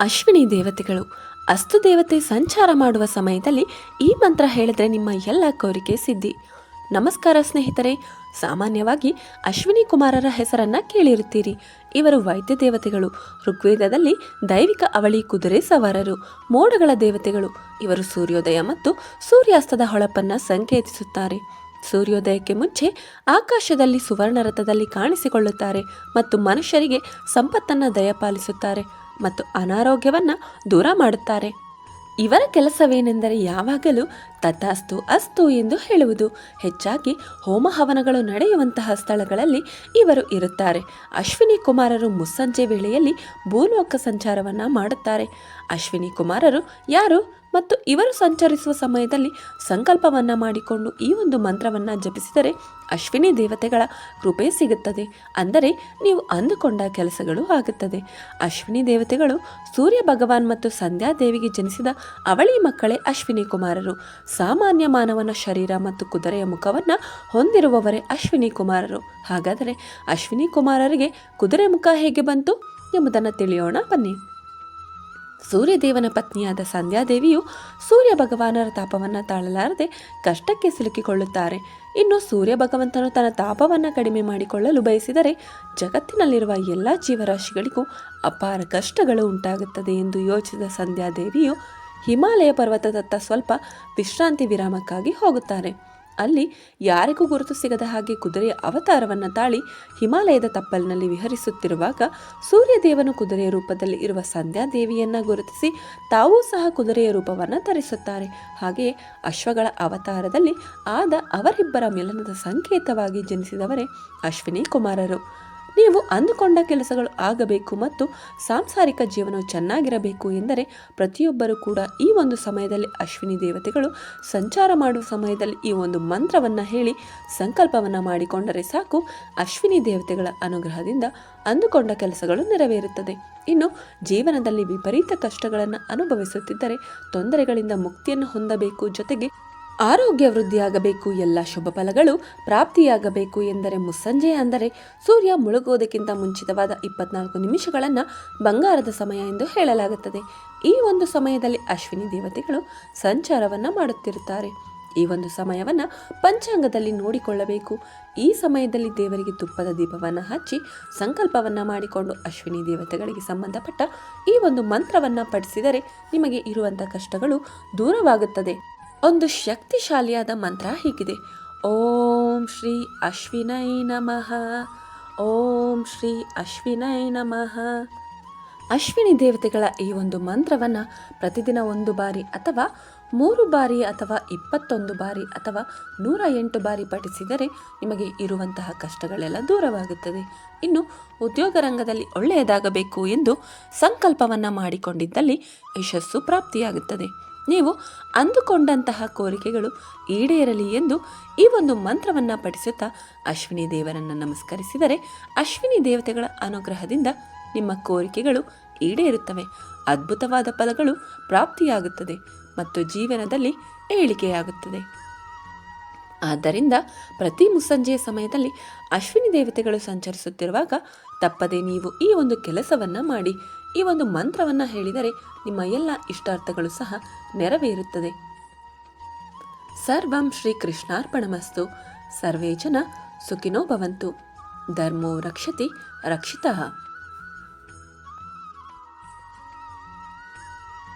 ಅಶ್ವಿನಿ ದೇವತೆಗಳು. ಅಸ್ತು ದೇವತೆ ಸಂಚಾರ ಮಾಡುವ ಸಮಯದಲ್ಲಿ ಈ ಮಂತ್ರ ಹೇಳಿದ್ರೆ ನಿಮ್ಮ ಎಲ್ಲ ಕೋರಿಕೆ ಸಿದ್ಧಿ. ನಮಸ್ಕಾರ ಸ್ನೇಹಿತರೆ, ಸಾಮಾನ್ಯವಾಗಿ ಅಶ್ವಿನಿ ಕುಮಾರರ ಹೆಸರನ್ನ ಕೇಳಿರುತ್ತೀರಿ. ಇವರು ವೈದ್ಯ ದೇವತೆಗಳು. ಋಗ್ವೇದದಲ್ಲಿ ದೈವಿಕ ಅವಳಿ ಕುದುರೆ ಸವಾರರು, ಮೋಡಗಳ ದೇವತೆಗಳು. ಇವರು ಸೂರ್ಯೋದಯ ಮತ್ತು ಸೂರ್ಯಾಸ್ತದ ಹೊಳಪನ್ನ ಸಂಕೇತಿಸುತ್ತಾರೆ. ಸೂರ್ಯೋದಯಕ್ಕೆ ಮುಂಚೆ ಆಕಾಶದಲ್ಲಿ ಸುವರ್ಣ ರಥದಲ್ಲಿ ಕಾಣಿಸಿಕೊಳ್ಳುತ್ತಾರೆ ಮತ್ತು ಮನುಷ್ಯರಿಗೆ ಸಂಪತ್ತನ್ನು ದಯಪಾಲಿಸುತ್ತಾರೆ. ಮತ್ತು ಅನಾರೋಗ್ಯವನ್ನು ದೂರ ಮಾಡುತ್ತಾರೆ. ಇವರ ಕೆಲಸವೇನೆಂದರೆ ಯಾವಾಗಲೂ ತಥಾಸ್ತು ಅಸ್ತು ಎಂದು ಹೇಳುವುದು. ಹೆಚ್ಚಾಗಿ ಹೋಮ ಹವನಗಳು ನಡೆಯುವಂತಹ ಸ್ಥಳಗಳಲ್ಲಿ ಇವರು ಇರುತ್ತಾರೆ. ಅಶ್ವಿನಿ ಕುಮಾರರು ಮುಸ್ಸಂಜೆ ವೇಳೆಯಲ್ಲಿ ಭೂಲೋಕ ಸಂಚಾರವನ್ನ ಮಾಡುತ್ತಾರೆ. ಅಶ್ವಿನಿ ಕುಮಾರರು ಯಾರು ಮತ್ತು ಇವರು ಸಂಚರಿಸುವ ಸಮಯದಲ್ಲಿ ಸಂಕಲ್ಪವನ್ನ ಮಾಡಿಕೊಂಡು ಈ ಒಂದು ಮಂತ್ರವನ್ನ ಜಪಿಸಿದರೆ ಅಶ್ವಿನಿ ದೇವತೆಗಳ ಕೃಪೆ ಸಿಗುತ್ತದೆ. ಅಂದರೆ ನೀವು ಅಂದುಕೊಂಡ ಕೆಲಸಗಳು ಆಗುತ್ತದೆ. ಅಶ್ವಿನಿ ದೇವತೆಗಳು ಸೂರ್ಯ ಭಗವಾನ್ ಮತ್ತು ಸಂಧ್ಯಾ ದೇವಿಗೆ ಜನಿಸಿದ ಅವಳಿ ಮಕ್ಕಳೇ ಅಶ್ವಿನಿ ಕುಮಾರರು. ಸಾಮಾನ್ಯ ಮಾನವನ ಶರೀರ ಮತ್ತು ಕುದುರೆಯ ಮುಖವನ್ನು ಹೊಂದಿರುವವರೇ ಅಶ್ವಿನಿ ಕುಮಾರರು. ಹಾಗಾದರೆ ಅಶ್ವಿನಿ ಕುಮಾರರಿಗೆ ಕುದುರೆ ಮುಖ ಹೇಗೆ ಬಂತು ಎಂಬುದನ್ನು ತಿಳಿಯೋಣ, ಬನ್ನಿ. ಸೂರ್ಯದೇವನ ಪತ್ನಿಯಾದ ಸಂಧ್ಯಾದೇವಿಯು ಸೂರ್ಯ ಭಗವಾನರ ತಾಪವನ್ನು ತಾಳಲಾರದೆ ಕಷ್ಟಕ್ಕೆ ಸಿಲುಕಿಕೊಳ್ಳುತ್ತಾರೆ. ಇನ್ನು ಸೂರ್ಯ ಭಗವಂತನು ತನ್ನ ತಾಪವನ್ನು ಕಡಿಮೆ ಮಾಡಿಕೊಳ್ಳಲು ಬಯಸಿದರೆ ಜಗತ್ತಿನಲ್ಲಿರುವ ಎಲ್ಲ ಜೀವರಾಶಿಗಳಿಗೂ ಅಪಾರ ಕಷ್ಟಗಳು ಉಂಟಾಗುತ್ತದೆ ಎಂದು ಯೋಚಿಸಿದ ಸಂಧ್ಯಾದೇವಿಯು ಹಿಮಾಲಯ ಪರ್ವತದತ್ತ ಸ್ವಲ್ಪ ವಿಶ್ರಾಂತಿ ವಿರಾಮಕ್ಕಾಗಿ ಹೋಗುತ್ತಾರೆ. ಅಲ್ಲಿ ಯಾರಿಗೂ ಗುರುತು ಸಿಗದ ಹಾಗೆ ಕುದುರೆಯ ಅವತಾರವನ್ನು ತಾಳಿ ಹಿಮಾಲಯದ ತಪ್ಪಲಿನಲ್ಲಿ ವಿಹರಿಸುತ್ತಿರುವಾಗ ಸೂರ್ಯದೇವನು ಕುದುರೆಯ ರೂಪದಲ್ಲಿ ಇರುವ ಸಂಧ್ಯಾದೇವಿಯನ್ನು ಗುರುತಿಸಿ ತಾವೂ ಸಹ ಕುದುರೆಯ ರೂಪವನ್ನು ಧರಿಸುತ್ತಾರೆ. ಹಾಗೆಯೇ ಅಶ್ವಗಳ ಅವತಾರದಲ್ಲಿ ಆದ ಅವರಿಬ್ಬರ ಮಿಲನದ ಸಂಕೇತವಾಗಿ ಜನಿಸಿದವರೇ ಅಶ್ವಿನಿ ಕುಮಾರರು. ನೀವು ಅಂದುಕೊಂಡ ಕೆಲಸಗಳು ಆಗಬೇಕು ಮತ್ತು ಸಾಂಸಾರಿಕ ಜೀವನವು ಚೆನ್ನಾಗಿರಬೇಕು ಎಂದರೆ ಪ್ರತಿಯೊಬ್ಬರೂ ಕೂಡ ಈ ಒಂದು ಸಮಯದಲ್ಲಿ ಅಶ್ವಿನಿ ದೇವತೆಗಳು ಸಂಚಾರ ಮಾಡುವ ಸಮಯದಲ್ಲಿ ಈ ಒಂದು ಮಂತ್ರವನ್ನು ಹೇಳಿ ಸಂಕಲ್ಪವನ್ನು ಮಾಡಿಕೊಂಡರೆ ಸಾಕು ಅಶ್ವಿನಿ ದೇವತೆಗಳ ಅನುಗ್ರಹದಿಂದ ಅಂದುಕೊಂಡ ಕೆಲಸಗಳು ನೆರವೇರುತ್ತದೆ. ಇನ್ನು ಜೀವನದಲ್ಲಿ ವಿಪರೀತ ಕಷ್ಟಗಳನ್ನು ಅನುಭವಿಸುತ್ತಿದ್ದರೆ ತೊಂದರೆಗಳಿಂದ ಮುಕ್ತಿಯನ್ನು ಹೊಂದಬೇಕು ಜೊತೆಗೆ ಆರೋಗ್ಯ ವೃದ್ಧಿಯಾಗಬೇಕು, ಎಲ್ಲ ಶುಭ ಫಲಗಳು ಪ್ರಾಪ್ತಿಯಾಗಬೇಕು ಎಂದರೆ ಮುಸ್ಸಂಜೆ ಅಂದರೆ ಸೂರ್ಯ ಮುಳುಗುವುದಕ್ಕಿಂತ ಮುಂಚಿತವಾದ ಇಪ್ಪತ್ನಾಲ್ಕು ನಿಮಿಷಗಳನ್ನು ಬಂಗಾರದ ಸಮಯ ಎಂದು ಹೇಳಲಾಗುತ್ತದೆ. ಈ ಒಂದು ಸಮಯದಲ್ಲಿ ಅಶ್ವಿನಿ ದೇವತೆಗಳು ಸಂಚಾರವನ್ನು ಮಾಡುತ್ತಿರುತ್ತಾರೆ. ಈ ಒಂದು ಸಮಯವನ್ನು ಪಂಚಾಂಗದಲ್ಲಿ ನೋಡಿಕೊಳ್ಳಬೇಕು. ಈ ಸಮಯದಲ್ಲಿ ದೇವರಿಗೆ ತುಪ್ಪದ ದೀಪವನ್ನು ಹಚ್ಚಿ ಸಂಕಲ್ಪವನ್ನು ಮಾಡಿಕೊಂಡು ಅಶ್ವಿನಿ ದೇವತೆಗಳಿಗೆ ಸಂಬಂಧಪಟ್ಟ ಈ ಒಂದು ಮಂತ್ರವನ್ನು ಪಠಿಸಿದರೆ ನಿಮಗೆ ಇರುವಂಥ ಕಷ್ಟಗಳು ದೂರವಾಗುತ್ತದೆ. ಒಂದು ಶಕ್ತಿಶಾಲಿಯಾದ ಮಂತ್ರ ಹೀಗಿದೆ. ಓಂ ಶ್ರೀ ಅಶ್ವಿನೈ ನಮಃ. ಓಂ ಶ್ರೀ ಅಶ್ವಿನೈ ನಮಃ. ಅಶ್ವಿನಿ ದೇವತೆಗಳ ಈ ಒಂದು ಮಂತ್ರವನ್ನು ಪ್ರತಿದಿನ ಒಂದು ಬಾರಿ ಅಥವಾ ಮೂರು ಬಾರಿ ಅಥವಾ ಇಪ್ಪತ್ತೊಂದು ಬಾರಿ ಅಥವಾ ನೂರ ಎಂಟು ಬಾರಿ ಪಠಿಸಿದರೆ ನಿಮಗೆ ಇರುವಂತಹ ಕಷ್ಟಗಳೆಲ್ಲ ದೂರವಾಗುತ್ತದೆ. ಇನ್ನು ಉದ್ಯೋಗ ರಂಗದಲ್ಲಿ ಒಳ್ಳೆಯದಾಗಬೇಕು ಎಂದು ಸಂಕಲ್ಪವನ್ನು ಮಾಡಿಕೊಂಡಿದ್ದಲ್ಲಿ ಯಶಸ್ಸು ಪ್ರಾಪ್ತಿಯಾಗುತ್ತದೆ. ನೀವು ಅಂದುಕೊಂಡಂತಹ ಕೋರಿಕೆಗಳು ಈಡೇರಲಿ ಎಂದು ಈ ಒಂದು ಮಂತ್ರವನ್ನು ಪಠಿಸುತ್ತಾ ಅಶ್ವಿನಿ ದೇವರನ್ನು ನಮಸ್ಕರಿಸಿದರೆ ಅಶ್ವಿನಿ ದೇವತೆಗಳ ಅನುಗ್ರಹದಿಂದ ನಿಮ್ಮ ಕೋರಿಕೆಗಳು ಈಡೇರುತ್ತವೆ. ಅದ್ಭುತವಾದ ಫಲಗಳು ಪ್ರಾಪ್ತಿಯಾಗುತ್ತದೆ ಮತ್ತು ಜೀವನದಲ್ಲಿ ಏಳಿಗೆಯಾಗುತ್ತದೆ. ಆದ್ದರಿಂದ ಪ್ರತಿ ಮುಸ್ಸಂಜೆಯ ಸಮಯದಲ್ಲಿ ಅಶ್ವಿನಿ ದೇವತೆಗಳು ಸಂಚರಿಸುತ್ತಿರುವಾಗ ತಪ್ಪದೆ ನೀವು ಈ ಒಂದು ಕೆಲಸವನ್ನು ಮಾಡಿ ಈ ಒಂದು ಮಂತ್ರವನ್ನು ಹೇಳಿದರೆ ನಿಮ್ಮ ಎಲ್ಲ ಇಷ್ಟಾರ್ಥಗಳು ಸಹ ನೆರವೇರುತ್ತದೆ. ಸರ್ವಂ ಶ್ರೀ ಕೃಷ್ಣಾರ್ಪಣಮಸ್ತು ಸರ್ವೇ ಜನ ಸುಖಿನೋ ಭವಂತು. ಧರ್ಮೋ ರಕ್ಷತಿ ರಕ್ಷಿತಃ.